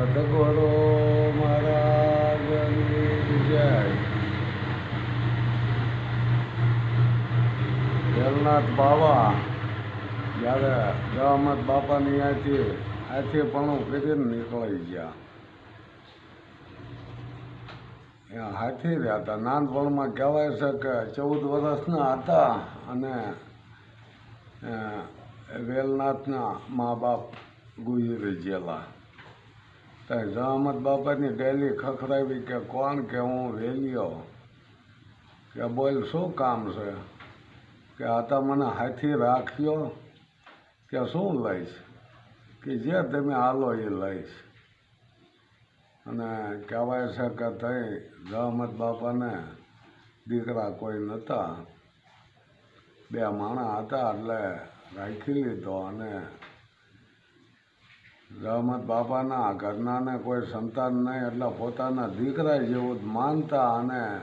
સદગુરુ મહારાજની જય. વેલનાથ બાવા, જ્યારે જવામત બાપાની અહીંથી અહીંથી પણ કરીને નીકળી ગયા. ત્યાં હાથી રહ્યા હતા. નાનપણમાં કહેવાય છે કે ચૌદ વર્ષના હતા અને વેલનાથના મા બાપ ગુજરી ગયેલા. જહમત બાપાની ડેલી ખખડાવી કે કોણ કે હું વેલ્યો કે બોલ, શું કામ છે? કે આ તો મને હાથી રાખ્યો? કે શું લઈશ? કે જે તમે હાલો એ લઈશ. અને કહેવાય છે કે તઈ જહમત બાપાને દીકરા કોઈ નહોતા બે માણા હતા એટલે રાખી લીધો અને જહમત બાપાના, ઘરનાને કોઈ સંતાન નહીં, એટલે પોતાના દીકરા જેવું જ માનતા અને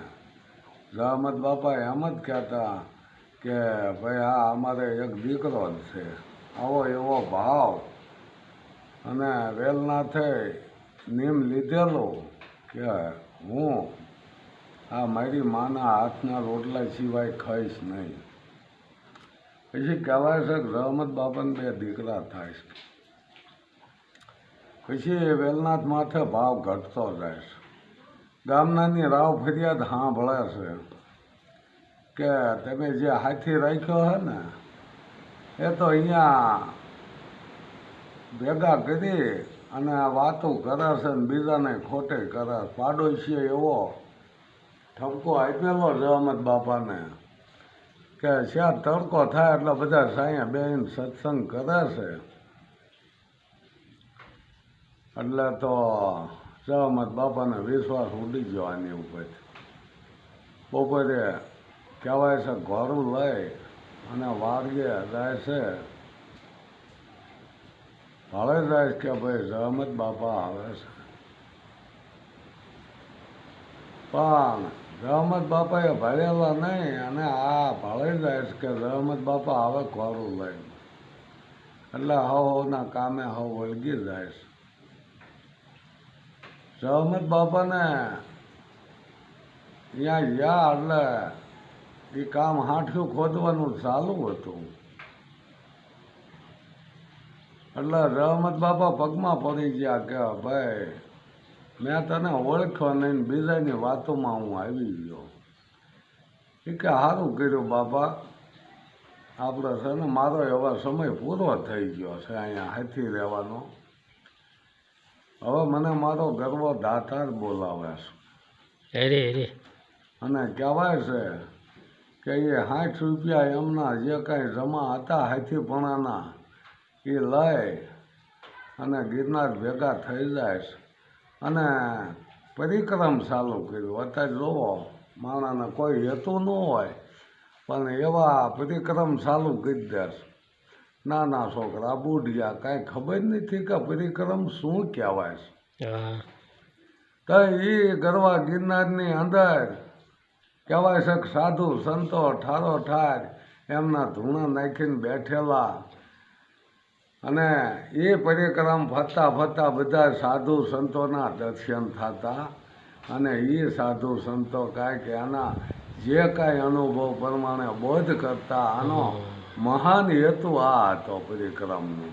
જહમત બાપા એમ જ કહેતા કે ભાઈ આ અમારે એક દીકરો જ છે. આવો એવો ભાવ અને વેલનાથે નિયમ લીધેલો કે હું આ મારી માના હાથના રોટલા સિવાય ખાઈશ નહીં. પછી કહેવાય છે કે રહમત બાપાને બે દીકરા થાય છે. પછી વેલનાથ માથે ભાવ ઘટતો જાય છે. ગામનાની રાવ ફરિયાદ સાંભળે છે કે તમે જે હાથી રાખ્યો હે ને, એ તો અહીંયા ભેગા કરી અને વાતો કરે છે ને બીજાને ખોટે કરે. પાડોશીએ એવો ઠપકો આપેલો જવામત બાપાને કે શ્યાં તડકો થાય એટલે બધા સાયા બેન સત્સંગ કરે છે. એટલે તો રહમત બાપાને વિશ્વાસ ઉડી ગયો આની ઉપર. બપોરે કહેવાય છે, ઘોરું લઈ અને વાડીએ જાય છે. ભાળે જાય કે ભાઈ સહમત બાપા આવે છે. પણ રહમત બાપાએ ભરેલા નહીં અને આ ભળે જાય છે કે રહમત બાપા આવે ઘોરું લઈને. એટલે હવ હવના કામે હવ વળગી જાય છે. રહમત બાપાને ત્યાં ગયા એટલે એ કામ હાંઠિયું ખોદવાનું ચાલુ હતું. એટલે રહમત બાપા પગમાં પડી ગયા કે, ભાઈ, મેં તને ઓળખ્યો નહીં, બીજાની વાતોમાં હું આવી ગયો. એ કે સારું કર્યું બાપા. આપણે છે ને, મારો એવા સમય પૂરો થઈ ગયો છે અહીંયા હાથી રહેવાનો. હવે મને મારો ગર્વ દાતાર બોલાવે છે. અરે અરે. અને કહેવાય છે કે એ સાઠ રૂપિયા એમના જે કાંઈ જમા હતા હાથીપણાના એ લઈ અને ગિરનાર ભેગા થઈ જાય છે. અને પરિક્રમ ચાલુ કર્યું. અત્યારે જુઓ માણાને કોઈ હેતુ ન હોય પણ એવા પરિક્રમ ચાલુ કરી દે છે. નાના છોકરા બુઢિયા કાંઈ ખબર નથી કે પરિક્રમ શું કહેવાય છે. તો એ ગરવા ગિરનારની અંદર કહેવાય છે કે સાધુ સંતો ઠારો ઠાર એમના ધૂણા નાખીને બેઠેલા. અને એ પરિક્રમ ફરતા ફરતા બધા સાધુ સંતોના દર્શન થતા અને એ સાધુ સંતો કાંઈક એના જે કાંઈ અનુભવ પ્રમાણે બોધ કરતા આનો મહાન હેતુ આ હતો પરિક્રમનો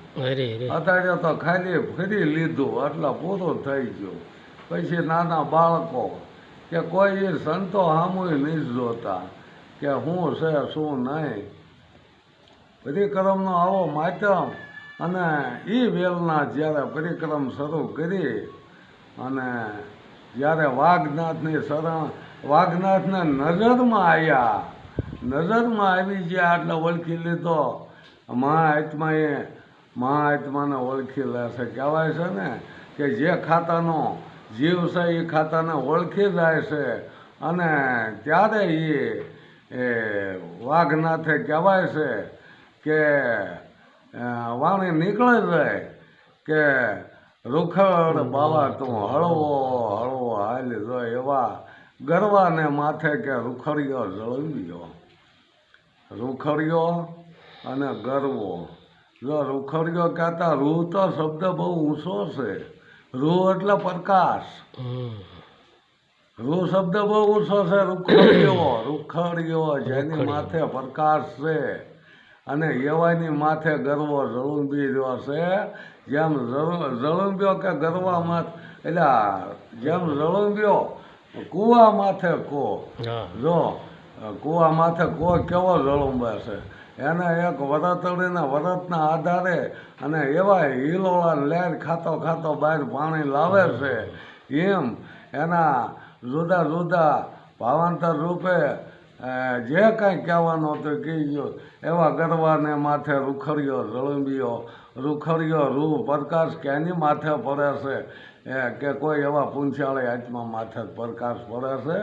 અત્યારે તો ખાલી ફરી લીધું એટલે પૂરું થઈ ગયું. પછી નાના બાળકો કે કોઈ સંતો સામુય નહીં જોતા કે શું છે શું નહીં. પરિક્રમનો આવો માધ્યમ અને એ વેલના જ્યારે પરિક્રમ શરૂ કરી અને જ્યારે વાઘનાથની શરણ વાઘનાથને નજરમાં આવ્યા નજરમાં આવી છે આટલા ઓળખી લીધો. મહાત્માએ, મહાત્માને ઓળખી લેશે કહેવાય છે ને કે જે ખાતાનો જીવ છે એ ખાતાને ઓળખી જાય છે. અને ત્યારે એ એ વાઘનાથે કહેવાય છે કે વાણી નીકળે જાય કે રૂખડ બાવા તું હળવો હળવો હાલી જો એવા ગરવાને માથે કે રૂખડિયો જળવ્યો રૂખડિયો અને ગરવો. જો રૂખડિયો કહેતા રૂ તો શબ્દ બહુ ઊંચો છે. રૂ એટલે પ્રકાશ. રૂ શબ્દ બહુ ઓછો છે રૂખડિયો. રૂખડિયો જેની માથે પ્રકાશ છે. અને એવાની માથે ગરવો જળુંબી રહ્યો છે. જેમ જળ- જળુંબ્યો કે ગરવા માથ એટલે જેમ જળુંબ્યો કુવા માથે કો. જો કૂવા માથે કૂવો કેવો જળુંબે છે? એને એક વરતડીના વરતના આધારે અને એવા હિલોળા લેર ખાતો ખાતો બહાર પાણી લાવે છે. એમ એના જુદા જુદા ભાવાંતર રૂપે જે કાંઈ કહેવાનું હતું ગયો એવા ગરવાને માથે રૂખડ્યો જળંબીઓ રૂખડ્યો રૂ પ્રકાશ કેની માથે પડે છે? કે કોઈ એવા પૂંછાળી આત્મા માથે પ્રકાશ પડે છે?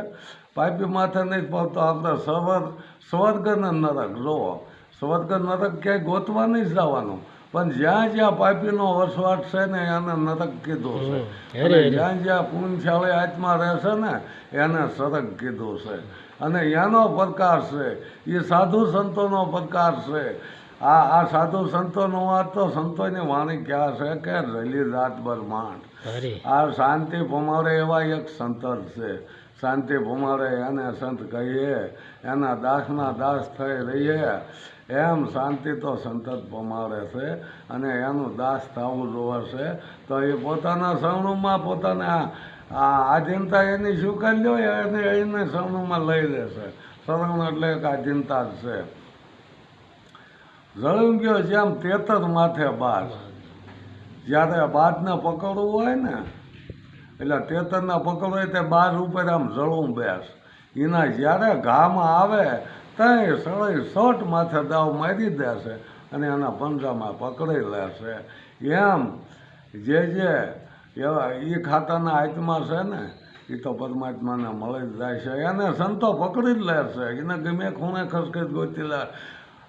પાઇપી માથે નહીં પડતો આપણે સ્વર્ગ સ્વર્ગ ને નરક. જુઓ સ્વર્ગ નરક ક્યાંય ગોતવા નહીં જવાનું. પણ જ્યાં જ્યાં પાપીનો વસવાટ છે ને એને નરક કીધું છે. અને જ્યાં જ્યાં પૂંછાળી આત્મા રહેશે ને એને સરક કીધું છે. અને એનો પ્રકાર છે એ સાધુ સંતોનો પ્રકાર છે. આ આ સાધુ સંતોનો વાત તો સંતોની વાણી ક્યાં છે કે રલી રાત બર માંડ આ શાંતિ ભમાડે એવા એક સંતર છે. શાંતિ ભમાડે એને સંત કહીએ, એના દાસના દાસ થઈ રહીએ. એમ શાંતિ તો સંત જ ભમાડે છે અને એનું દાસ થવું જોવે તો એ પોતાના સવણુમાં પોતાના આ આધીનતા એની સ્વીકારી લો એને એને સવણુમાં લઈ લેશે. સવણ એટલે એક આધીનતા જ છે. જળું ગયો જેમ તેતર માથે બાજ. જ્યારે બાજને પકડવું હોય ને એટલે ટેતરના પકડવું તે બાર ઉપર આમ જળવું બેસ. એના જ્યારે ઘામાં આવે, ત્યાં સળઈ શોટ માથે દાવ મારી દેશે અને એના પંજામાં પકડી લેશે. એમ જે જે એવા એ ખાતાના આત્મા છે ને એ તો પરમાત્માને મળી જ જાય છે. એને સંતો પકડી જ લેશે. એને ગમે ખૂણે ખસખસ ગોતી લે.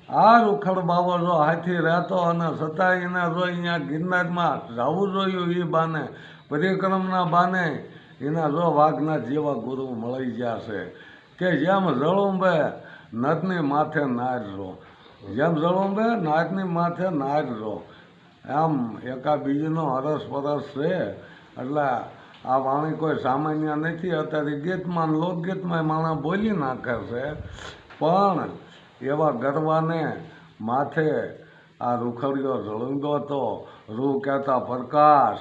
આ રૂખડ બાબો જો હાથી રહેતો અને છતાં એના જો અહીંયા ગિરનારમાં જવું જોયું એ બાને પરિક્રમના બાને એના જો વાઘના જેવા ગુરુ મળી છે કે જેમ જળુંબે નદની માથે નાજો જેમ જળુંબે નાદની માથે નાજો આમ એકા બીજનો હરસ પરસ છે. એટલે આ વાણી કોઈ સામાન્ય નથી. અત્યારે ગીતમાં લોકગીતમાં માણસ બોલી નાખે છે. પણ એવા ગરવાને માથે આ રૂખડિયો ઝળુંગો હતો રૂ કહેતા પ્રકાશ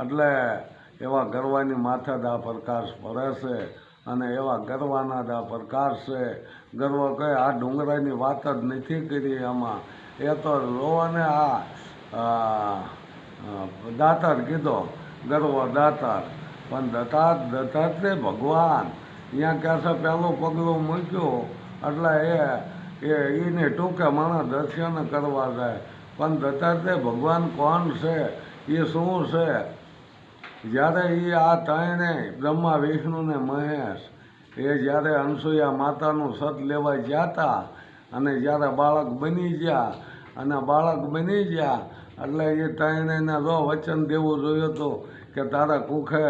એટલે એવા ગરવાની માથે દા પ્રકાશ પડે છે અને એવા ગરવાના આ પ્રકાશ છે. ગરવો કહે આ ડુંગરાની વાત જ નથી કરી એમાં એ તો રોવાને આ દાતાર કીધો, ગરવો દાતાર. પણ દત્તાર દત્તાત્રેય ભગવાન. અહીંયા કહે છે પહેલું પગલું મૂક્યું. એટલે એ એ એને ટૂંકે માણસ દર્શન કરવા જાય. પણ દત્તાત્રેય ભગવાન કોણ છે? એ શું છે? જ્યારે એ આ ત્રણે બ્રહ્મા, વિષ્ણુ ને મહેશ, એ જ્યારે અનસુયા માતાનું સત લેવા ગયા અને જ્યારે બાળક બની ગયા અને બાળક બની ગયા, એટલે એ ત્રણેયને જો વચન દેવું જોયું હતું કે તારા કુખે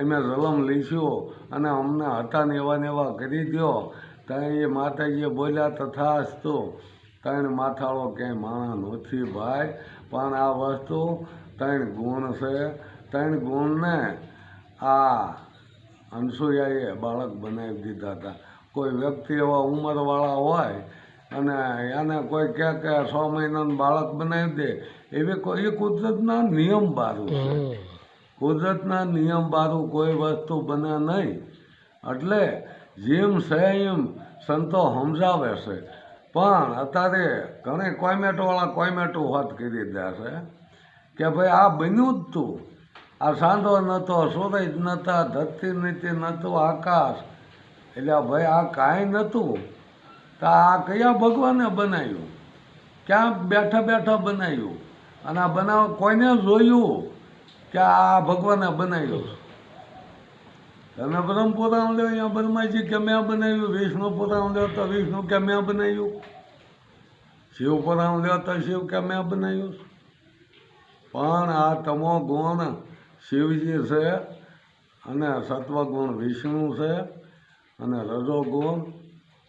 અમે જલમ લઈશું અને અમને હતા ને એવા ને કરી દો ત્યાં એ માતાજીએ બોલ્યા, તથાસ્તુ, ત્રણ માથાળો ક્યાંય માણા નથી ભાઈ, પણ આ વસ્તુ ત્રણ ગુણ છે. ત્રણ ગુણને આ અનસુયાએ બાળક બનાવી દીધા હતા. કોઈ વ્યક્તિ એવા ઉંમરવાળા હોય અને એને કોઈ કહે કે છ મહિનાનું બાળક બનાવી દે એવી કોઈ એ કુદરતના નિયમ બારું છે. કુદરતના નિયમ બારું કોઈ વસ્તુ બને નહીં. એટલે જેમ છે એમ સંતો સમજાવે છે. પણ અત્યારે ઘણી કોયમેટોવાળા કોયમેટું હોત કરી દે છે કે ભાઈ આ બન્યું જ તું. આ સાંધો નહોતો સૂરજ નહોતા ધરતી નીતિ નહોતું આકાશ. એટલે ભાઈ આ કાંઈ નહોતું. તો આ કયા ભગવાને બનાવ્યું? ક્યાં બેઠા બેઠા બનાવ્યું? અને આ બનાવ કોઈને જોયું કે આ ભગવાને બનાવ્યું? તમે બ્રહ્મ પુરાણ લો અહીંયા બ્રહ્માજી કે મેં બનાવ્યું? વિષ્ણુ પુરાણ લો તો વિષ્ણુ કે બનાવ્યું? શિવ પુરાણ લો તો શિવ કે મેં બનાવ્યું? પણ આ તમો ગુણ શિવજી છે અને સત્વગુણ વિષ્ણુ છે અને રજોગુણ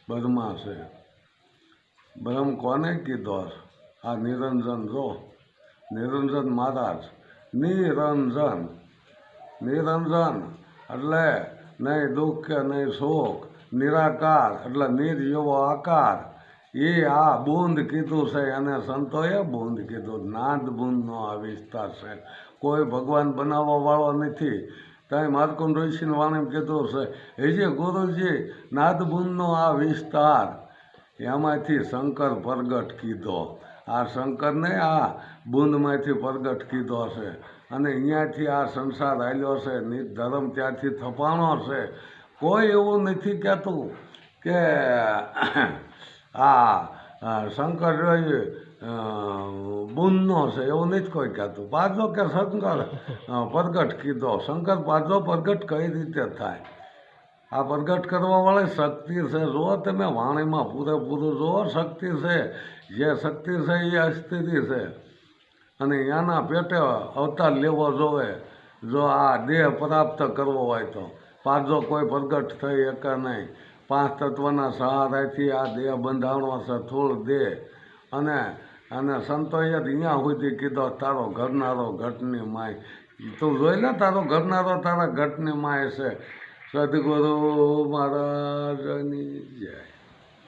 બ્રહ્મા છે. બ્રહ્મ કોને કીધો? આ નિરંજન જો. નિરંજન મહારાજ. નિરંજન. નિરંજન એટલે નહીં દુઃખ કે નહીં સુખ, નિરાકાર એટલે નિર જેવો આકાર. એ આ બૂંદ કીધું છે અને સંતોએ બુંદ કીધું. નાદ બૂંદનો આ વિસ્તાર છે. કોઈ ભગવાન બનાવવા વાળો નથી. ત્યાં માર્કુંડ ઋષિની વાણી કહેતો છે જે ગુરુજી નાદ બુંદનો આ વિસ્તાર. એમાંથી શંકર પ્રગટ કીધો. આ શંકરને આ બુંદમાંથી પ્રગટ કીધો છે અને અહીંયાથી આ સંસાર આવ્યો છે નિત ધર્મ ત્યાંથી થપાણો છે કોઈ એવું નથી કહેતું કે આ શંકર જોઈએ બૂનનો છે, એવું નથી કોઈ કહેતું. પાછો કે શંકર પ્રગટ કીધો. શંકર પાછો પ્રગટ કઈ રીતે થાય? આ પ્રગટ કરવાવાળી શક્તિ છે. જુઓ તમે વાણીમાં પૂરેપૂરું જુઓ શક્તિ છે. જે શક્તિ છે એ અસ્થિતિ છે. અને એના પેટે અવતાર લેવો જોવે. જો આ દેહ પ્રાપ્ત કરવો હોય તો. પાછો કોઈ પ્રગટ થઈ શકે નહીં. પાંચ તત્વના સહારાથી આ દેહ બંધાણો થોડ દેહ અને અને સંતોએ અહીંયા સુધી કીધો, તારો ઘરનારો ઘટની માય. તું જોઈ લે, તારો ઘરનારો તારા ઘટની માય છે. સદગુરુ મહારાજની જય.